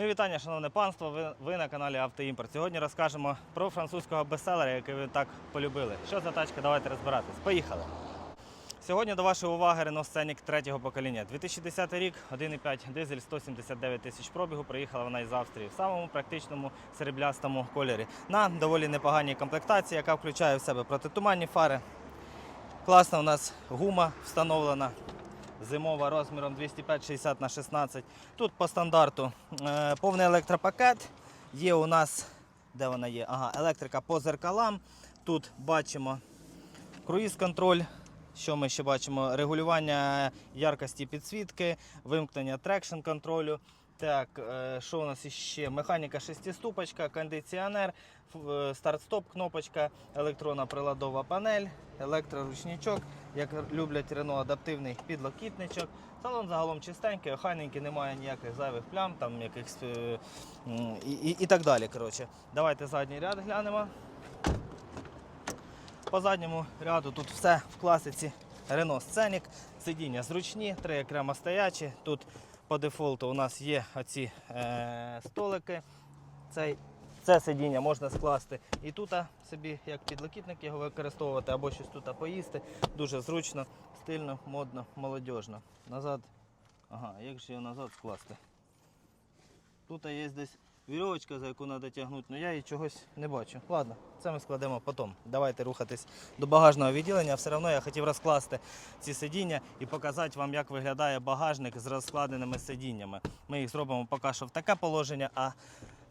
Мої вітання, шановне панство. Ви, ви на каналі Автоімпорт. Сьогодні розкажемо про французького бестселера, який ви так полюбили. Що за тачка? Давайте розбиратись. Поїхали. Сьогодні до вашої уваги Renault Scenic третього покоління. 2010 рік, 1,5 дизель, 179 тисяч пробігу. Приїхала вона із Австрії в самому практичному сереблястому кольорі. На доволі непоганій комплектації, яка включає в себе протитуманні фари. Класна у нас гума встановлена. Зимова розміром 205-60 на 16. Тут по стандарту е, повний електропакет. Є у нас, де вона є? Ага, електрика по зеркалам. Тут бачимо круїз-контроль. Що ми ще бачимо? Регулювання яркості підсвітки, вимкнення трекшн контролю. Так, що у нас ще? Механіка шестиступочка, кондиціонер, е, старт-стоп кнопочка, електронна приладова панель, електроручничок, як люблять Рено, адаптивний підлокітничок. Салон загалом чистенький, охайненький, немає ніяких зайвих плям, там якихось е, і, і, і так далі. Коротше. Давайте задній ряд глянемо. По задньому ряду тут все в класиці Renault Scenic. Сидіння зручні, три окремо стоячі. Тут по дефолту у нас є оці е, столики. Цей, це сидіння можна скласти і тут собі як підлокітник його використовувати або щось тут поїсти. Дуже зручно, стильно, модно, молодіжно. Назад. Ага, як же його назад скласти? Тут є десь вірьовочка, за яку треба тягнути, але я її чогось не бачу. Ладно, це ми складемо потім. Давайте рухатись до багажного відділення. Все одно я хотів розкласти ці сидіння і показати вам, як виглядає багажник з розкладеними сидіннями. Ми їх зробимо поки що в таке положення, а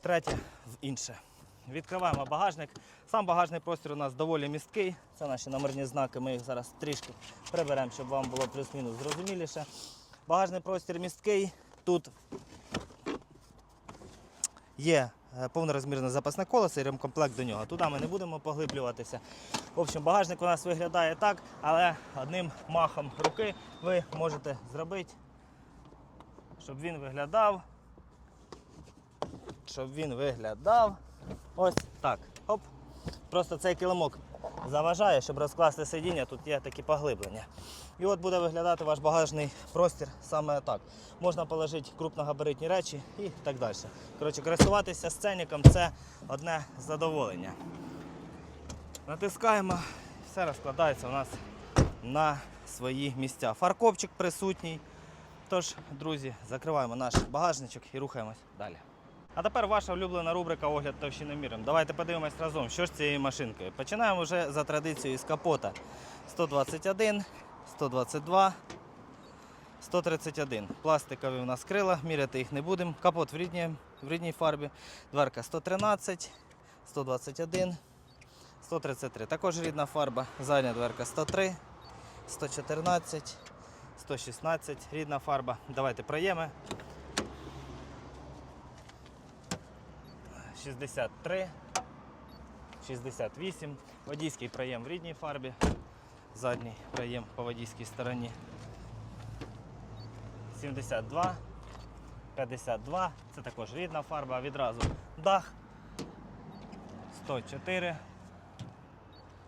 третє в інше. Відкриваємо багажник. Сам багажний простір у нас доволі місткий. Це наші номерні знаки. Ми їх зараз трішки приберемо, щоб вам було плюс-мінус зрозуміліше. Багажний простір місткий. Тут є е, повнорозмірне запасне колесо і ремкомплект до нього. Туди ми не будемо поглиблюватися. В общем, багажник у нас виглядає так, але одним махом руки ви можете зробити, щоб він виглядав. Щоб він виглядав. Ось так. Просто цей килимок заважає, щоб розкласти сидіння, тут є такі поглиблення. І от буде виглядати ваш багажний простір саме так. Можна положити крупногабаритні речі і так далі. Коротше, користуватися сценіком це одне задоволення. Натискаємо, все розкладається у нас на свої місця. Фаркопчик присутній. Тож, друзі, закриваємо наш багажничок і рухаємось далі. А тепер ваша улюблена рубрика Огляд товщиноміром. Давайте подивимось разом, що ж цією машинкою. Починаємо вже за традицією з капота 121, 122, 131. Пластикові у нас крила, міряти їх не будемо. Капот в рідній, в рідній фарбі. Дверка 113, 121, 133. Також рідна фарба. Задня дверка 103, 114, 116. Рідна фарба. Давайте проєми. 63, 68. Водійський проєм в рідній фарбі. Задній проєм по водійській стороні. 72, 52. Це також рідна фарба. Відразу дах. 104.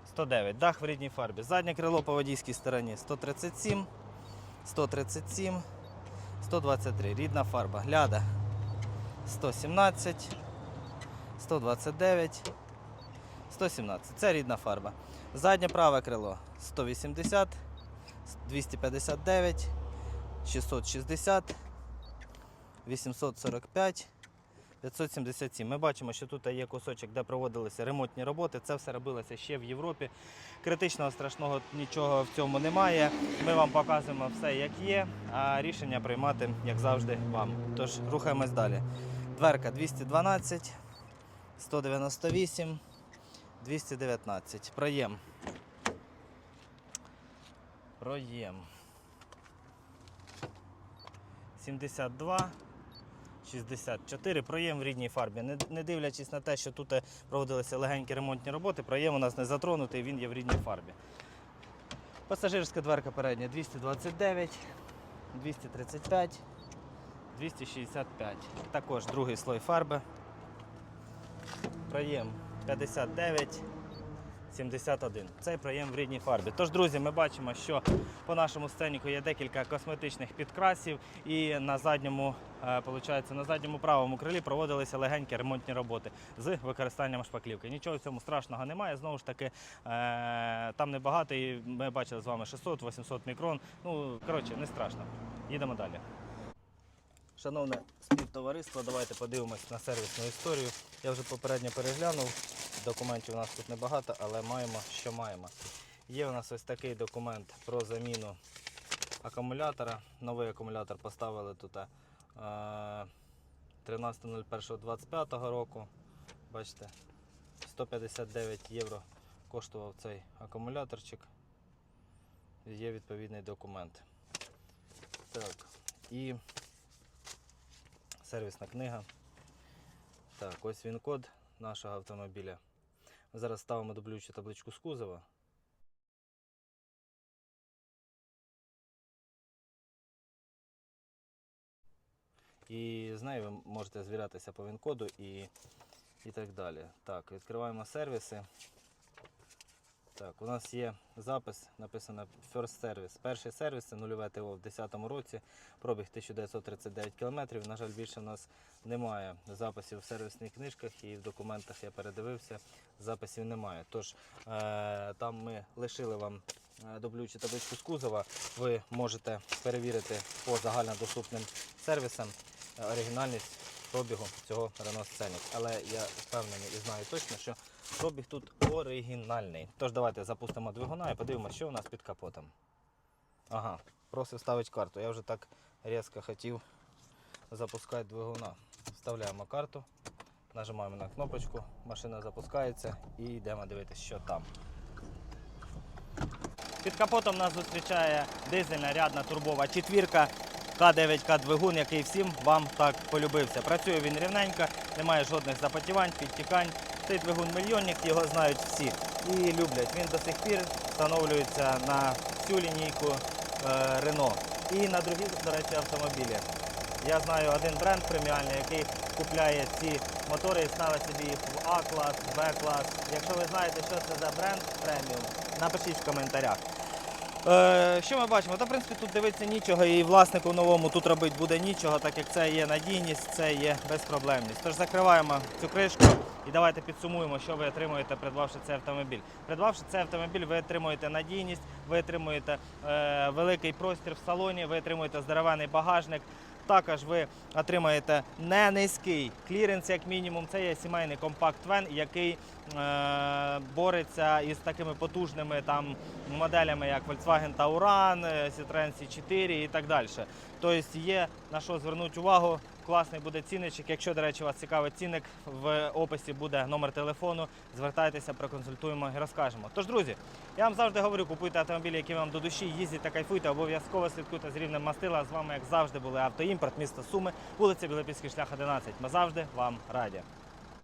109. Дах в рідній фарбі. Заднє крило по водійській стороні 137, 137, 123. Рідна фарба. Ляда 117, 129, 117. Це рідна фарба. Заднє праве крило 180, 259, 660, 845, 577. Ми бачимо, що тут є кусочок, де проводилися ремонтні роботи. Це все робилося ще в Європі. Критичного страшного нічого в цьому немає. Ми вам показуємо все, як є, а рішення приймати, як завжди, вам. Тож рухаємось далі. Дверка 212, 198, 219. Проєм. Проєм. 72, 64. Проєм в рідній фарбі. Не, дивлячись на те, що тут е, проводилися легенькі ремонтні роботи, проєм у нас не затронутий, він є в рідній фарбі. Пасажирська дверка передня 229, 235, 265. Також другий слой фарби. Проєм 59, 71. Цей проєм в рідній фарбі. Тож, друзі, ми бачимо, що по нашому сценіку є декілька косметичних підкрасів, і на задньому, е, получається, на задньому правому крилі проводилися легенькі ремонтні роботи з використанням шпаклівки. Нічого в цьому страшного немає. Знову ж таки, е, там небагато, і ми бачили з вами 600-800 мікрон. Ну, коротше, не страшно. Їдемо далі. Шановне співтовариство, давайте подивимось на сервісну історію. Я вже попередньо переглянув. Документів у нас тут небагато, але маємо, що маємо. Є у нас ось такий документ про заміну акумулятора. Новий акумулятор поставили тут е, 13.01.25 року. Бачите, 159 євро коштував цей акумуляторчик. Є відповідний документ. Так, і сервісна книга. Так, ось він код нашого автомобіля. Зараз ставимо дублюючу табличку з кузова. І з нею ви можете звірятися по він-коду і, і так далі. Так, відкриваємо сервіси. Так, у нас є запис, написано First Service. Перший сервіс це нульове ТО в 2010 році, пробіг 1939 км. На жаль, більше в нас немає записів в сервісних книжках і в документах я передивився, записів немає. Тож е, там ми лишили вам е, дублюючу табличку з кузова. Ви можете перевірити по загальнодоступним сервісам е, оригінальність пробігу цього Renault Scenic. Але я впевнений і знаю точно, що пробіг тут оригінальний. Тож давайте запустимо двигуна і подивимося, що у нас під капотом. Ага, просив ставити карту. Я вже так різко хотів запускати двигуна. Вставляємо карту, нажимаємо на кнопочку, машина запускається і йдемо дивитися, що там. Під капотом нас зустрічає дизельна рядна турбова четвірка К9К двигун, який всім вам так полюбився. Працює він рівненько, немає жодних запотівань, підтікань. Цей двигун мільйонник, його знають всі і люблять. Він до сих пір встановлюється на всю лінійку Рено і на другі, до речі, автомобілі. Я знаю один бренд преміальний, який купляє ці мотори і ставить собі їх в А-клас, Б-клас. Якщо ви знаєте, що це за бренд преміум, напишіть в коментарях. Е, що ми бачимо? Та, в принципі, тут дивитися нічого, і власнику новому тут робити буде нічого, так як це є надійність, це є безпроблемність. Тож закриваємо цю кришку і давайте підсумуємо, що ви отримуєте, придбавши цей автомобіль. Придбавши цей автомобіль, ви отримуєте надійність, ви отримуєте е, великий простір в салоні, ви отримуєте здоровений багажник. Також ви отримаєте не низький кліренс, як мінімум. Це є сімейний компакт вен, який е, бореться із такими потужними там моделями, як Volkswagen Tauran, е, Citroen C4 і так далі. Тобто є на що звернути увагу. Класний буде цінничок. Якщо, до речі, вас цікавить цінник, в описі буде номер телефону. Звертайтеся, проконсультуємо і розкажемо. Тож, друзі, я вам завжди говорю, купуйте автомобілі, які вам до душі, їздіть та кайфуйте, обов'язково слідкуйте з рівнем мастила. З вами, як завжди, були автоімпорт, місто Суми, вулиця Білопільський шлях 11. Ми завжди вам раді.